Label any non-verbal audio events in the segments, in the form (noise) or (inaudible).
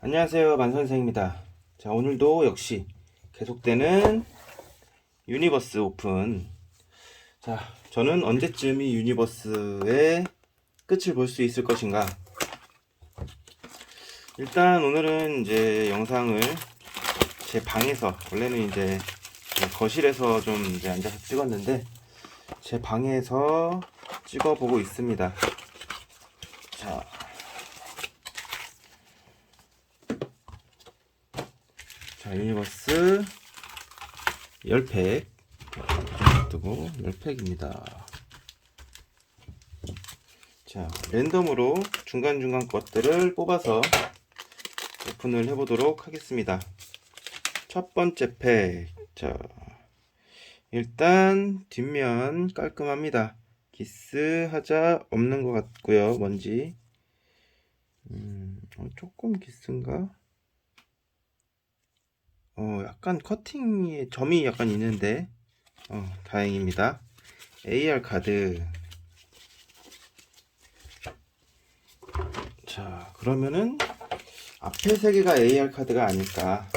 안녕하세요 만선생입니다. 자 오늘도 역시 계속되는 유니버스 오픈. 자 저는 언제쯤 이 유니버스의 끝을 볼 수 있을 것인가? 일단 오늘은 이제 영상을 제 방에서 원래는 이제 거실에서 좀 이제 앉아서 찍었는데 제 방에서 찍어보고 있습니다. 자 자, 유니버스 10팩. 두고 10팩입니다. 자, 랜덤으로 중간중간 것들을 뽑아서 오픈을 해보도록 하겠습니다. 첫 번째 팩. 자, 일단 뒷면 깔끔합니다. 기스 하자 없는 것 같고요. 뭔지. 음, 어, 조금 기스인가? 어, 약간 커팅에 점이 약간 있는데, 어, 다행입니다. AR 카드. 자, 그러면은, 앞에 세 개가 AR 카드가 아닐까.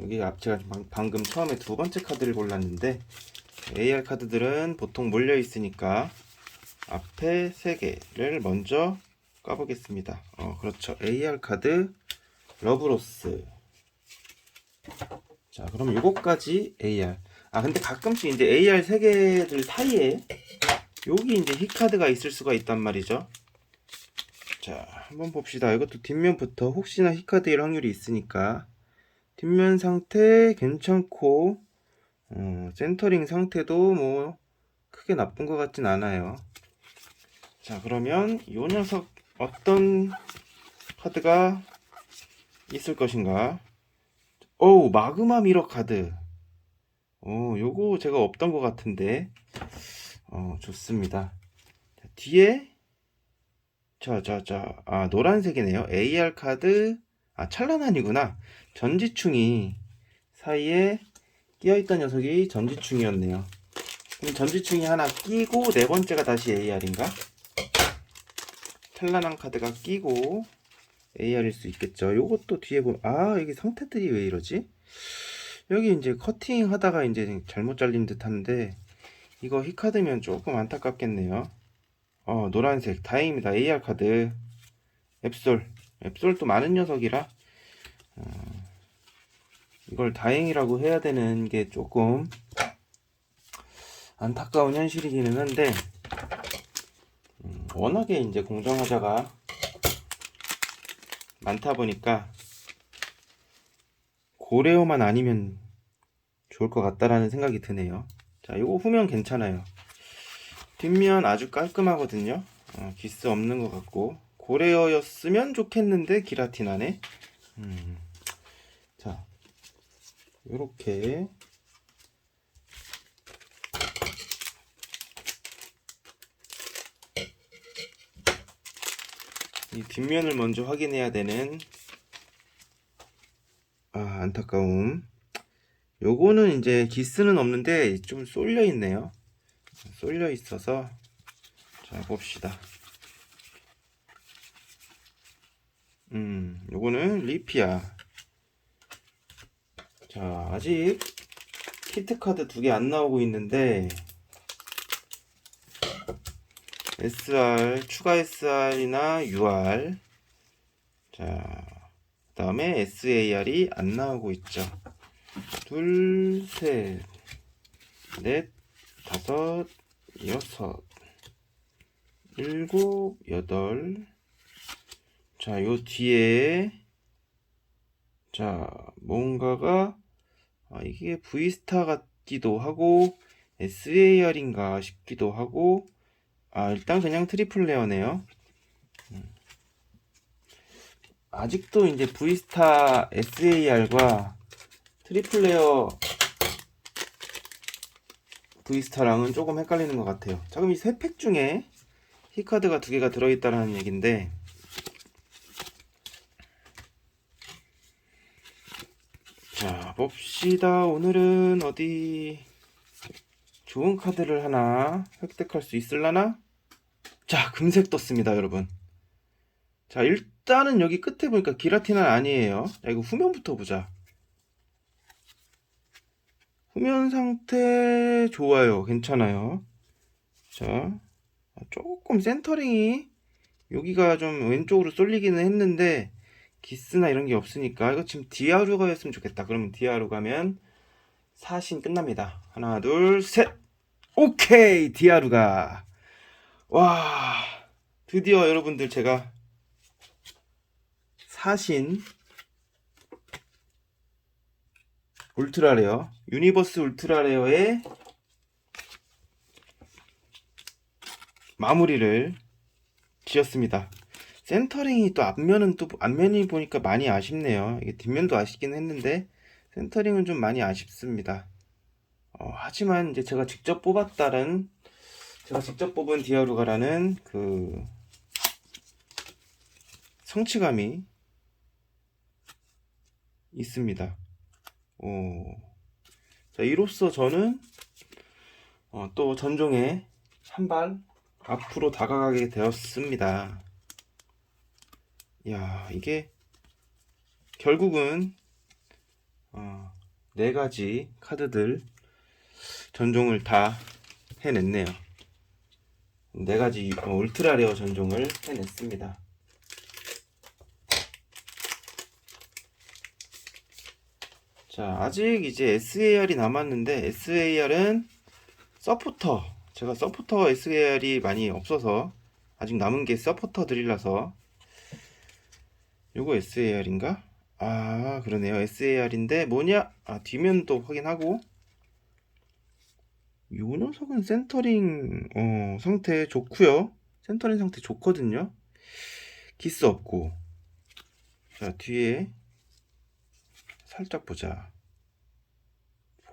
여기가 앞, 제가 방- 방금 처음에 두 번째 카드를 골랐는데, AR 카드들은 보통 몰려 있으니까, 앞에 세 개를 먼저 까보겠습니다. 어, 그렇죠. AR 카드, 러브로스. 자, 그럼 요거까지 AR. 아, 근데 가끔씩 이제 AR 세 개들 사이에 여기 이제 힙카드가 있을 수가 있단 말이죠. 자, 한번 봅시다. 이것도 뒷면부터 혹시나 힙카드일 확률이 있으니까 뒷면 상태 괜찮고 어, 센터링 상태도 뭐 크게 나쁜 것 같진 않아요. 자, 그러면 요 녀석 어떤 카드가 있을 것인가? 어우, 마그마 미러 카드. 어, 요거 제가 없던 것 같은데. 어, 좋습니다. 자, 뒤에, 자, 자, 자, 아, 노란색이네요. AR 카드, 아, 찬란한이구나. 전지충이 사이에 끼어있던 녀석이 전지충이었네요. 그럼 전지충이 하나 끼고, 네 번째가 다시 AR인가? 찬란한 카드가 끼고, AR일 수 있겠죠. 요것도 뒤에 보면, 아, 여기 상태들이 왜 이러지? 여기 이제 커팅 하다가 이제 잘못 잘린 듯 한데, 이거 휘카드면 조금 안타깝겠네요. 어, 노란색. 다행입니다. AR 카드. 앱솔. 앱솔도 많은 녀석이라, 어, 이걸 다행이라고 해야 되는 게 조금 안타까운 현실이기는 한데, 음, 워낙에 이제 공정하자가 많다 보니까 고레오만 아니면 좋을 것 같다라는 생각이 드네요. 자, 요거 후면 괜찮아요. 뒷면 아주 깔끔하거든요. 어, 기스 없는 것 같고 고레어였으면 좋겠는데 기라티나네. 음. 자, 요렇게 이 뒷면을 먼저 확인해야 되는 아 안타까움. 요거는 이제 기스는 없는데 좀 쏠려 있네요. 쏠려 있어서 자 봅시다. 음 요거는 리피아. 자 아직 키트 카드 두 개 안 나오고 있는데 SR, 추가 SR이나 UR. 자, 그 다음에 SAR이 안 나오고 있죠. 둘, 셋, 넷, 다섯, 여섯, 일곱, 여덟. 자, 요 뒤에, 자, 뭔가가, 아, 이게 V스타 같기도 하고, SAR인가 싶기도 하고, 아, 일단 그냥 트리플 레어네요. 음. 아직도 이제 V스타 SAR과 트리플 레어 V스타랑은 조금 헷갈리는 것 같아요. 자, 그럼 이 세 팩 중에 히카드가 두 개가 들어있다는 얘긴데, 자, 봅시다. 오늘은 어디 좋은 카드를 하나 획득할 수 있을라나? 자, 금색 떴습니다, 여러분. 자, 일, 숫자는 여기 끝에 보니까 기라티나는 아니에요. 자, 이거 후면부터 보자. 후면 상태 좋아요. 괜찮아요. 자, 조금 센터링이 여기가 좀 왼쪽으로 쏠리기는 했는데 기스나 이런 게 없으니까 이거 지금 디아루가였으면 좋겠다. 그러면 디아루 가면 사신 끝납니다. 하나, 둘, 셋. 오케이, 디아루가. 와, 드디어 여러분들 제가 사신 울트라레어, 유니버스 울트라레어의 마무리를 지었습니다. 센터링이 또 앞면은 또 앞면이 보니까 많이 아쉽네요. 이게 뒷면도 아쉽긴 했는데 센터링은 좀 많이 아쉽습니다. 어, 하지만 이제 제가 직접 뽑았다는 제가 직접 뽑은 디아루가라는 그 성취감이 있습니다. 오. 자, 이로써 저는 어, 또 전종에 한 발 앞으로 다가가게 되었습니다. 야, 이게 결국은 어, 네 가지 카드들 전종을 다 해냈네요. 네 가지 어, 울트라 레어 전종을 해냈습니다. 자, 아직 이제 SAR이 남았는데 SAR은 서포터 제가 서포터 SAR이 많이 없어서 아직 남은 게 서포터들이라서 요거 SAR인가? 아 그러네요 SAR인데 뭐냐? 아 뒷면도 확인하고 요 녀석은 센터링 어, 상태 좋고요 센터링 상태 좋거든요 기스 없고 자 뒤에 살짝 보자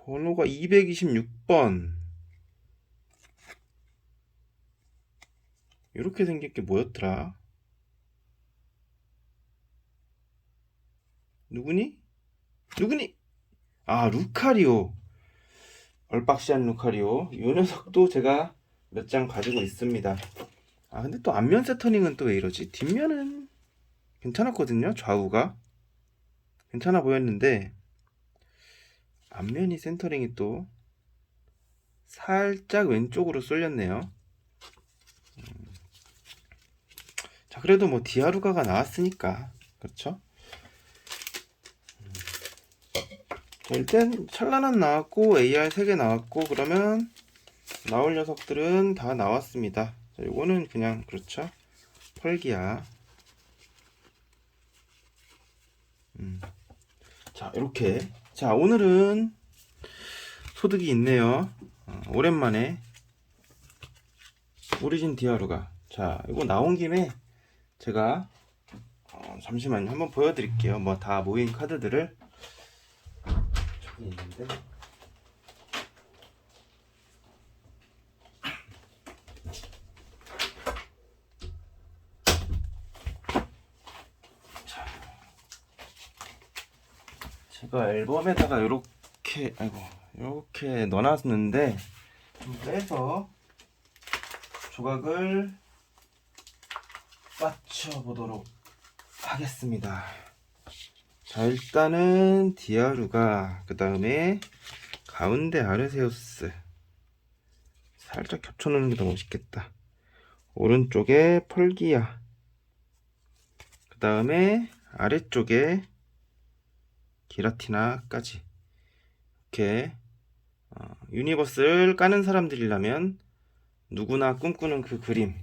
번호가 226번 이렇게 생긴 게 뭐였더라? 누구니? 누구니? 아, 루카리오. 얼박시한 루카리오. 이 녀석도 제가 몇 장 가지고 있습니다. 아, 근데 또 앞면 세터링은 또 왜 이러지? 뒷면은 괜찮았거든요, 좌우가. 괜찮아 보였는데, 앞면이 센터링이 또 살짝 왼쪽으로 쏠렸네요. 자, 그래도 뭐 디아루가가 나왔으니까. 그렇죠? 자, 일단 찰나난 나왔고 AR 3개 나왔고 그러면 나올 녀석들은 다 나왔습니다. 자, 요거는 그냥 그렇죠. 펄기야. 음. 자, 이렇게. 자, 오늘은 소득이 있네요. 어, 오랜만에 오리진 디아루가. 자, 이거 나온 김에 제가 어, 잠시만요. 한번 보여드릴게요. 뭐 다 모인 카드들을 자, 제가 앨범에다가 이렇게 아이고 이렇게 넣어놨는데 좀 빼서 조각을 맞춰보도록 하겠습니다. 자, 일단은 디아루가 그 다음에 가운데 아르세우스 살짝 겹쳐놓는 게 더 멋있겠다. 오른쪽에 펄기야 그 다음에 아래쪽에 기라티나까지 이렇게 어, 유니버스를 까는 사람들이라면 누구나 꿈꾸는 그 그림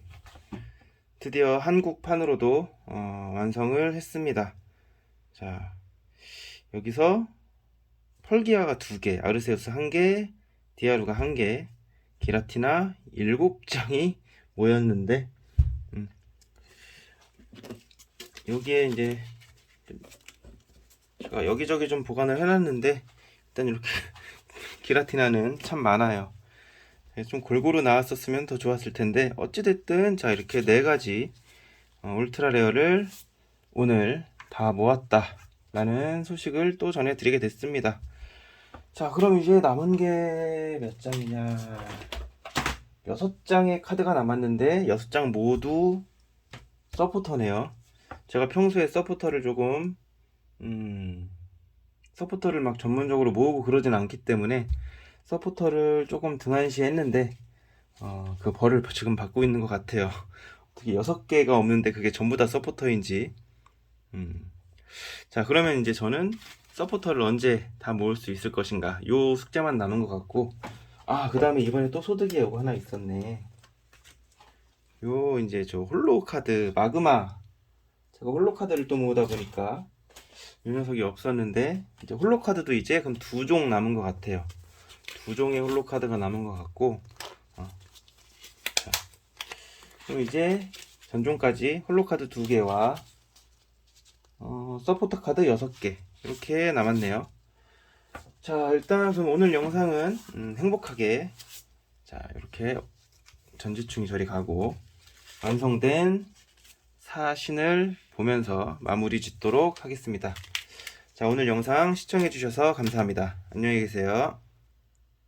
드디어 한국판으로도 어, 완성을 했습니다. 자, 여기서 펄기아가 두 개, 아르세우스 한 개, 디아루가 한 개, 기라티나 일곱 장이 모였는데, 음, 여기에 이제 제가 여기저기 좀 보관을 해놨는데, 일단 이렇게 (laughs) 기라티나는 참 많아요. 예, 좀 골고루 나왔었으면 더 좋았을 텐데 어찌됐든 자 이렇게 네 가지 어, 울트라 레어를 오늘 다 모았다 라는 소식을 또 전해드리게 됐습니다 자 그럼 이제 남은 게 몇 장이냐 여섯 장의 카드가 남았는데 여섯 장 모두 서포터네요 제가 평소에 서포터를 조금 음, 서포터를 막 전문적으로 모으고 그러진 않기 때문에 서포터를 조금 등한시 했는데 어, 그 벌을 지금 받고 있는 것 같아요. 어떻게 여섯 개가 없는데 그게 전부 다 서포터인지. 음. 자, 그러면 이제 저는 서포터를 언제 다 모을 수 있을 것인가. 요 숙제만 남은 것 같고. 아, 그 다음에 이번에 또 소득이 요거 하나 있었네. 요, 이제 저 홀로 카드, 마그마. 제가 홀로 카드를 또 모으다 보니까 이 녀석이 없었는데, 이제 홀로 카드도 이제 그럼 두 종 남은 것 같아요. 두 종의 홀로 카드가 남은 것 같고, 어. 자, 그럼 이제 전종까지 홀로 카드 두 개와 어, 서포터 카드 6개 이렇게 남았네요. 자, 일단 오늘 영상은 음, 행복하게 자, 이렇게 전지충이 저리 가고 완성된 사신을 보면서 마무리 짓도록 하겠습니다. 자, 오늘 영상 시청해 주셔서 감사합니다. 안녕히 계세요.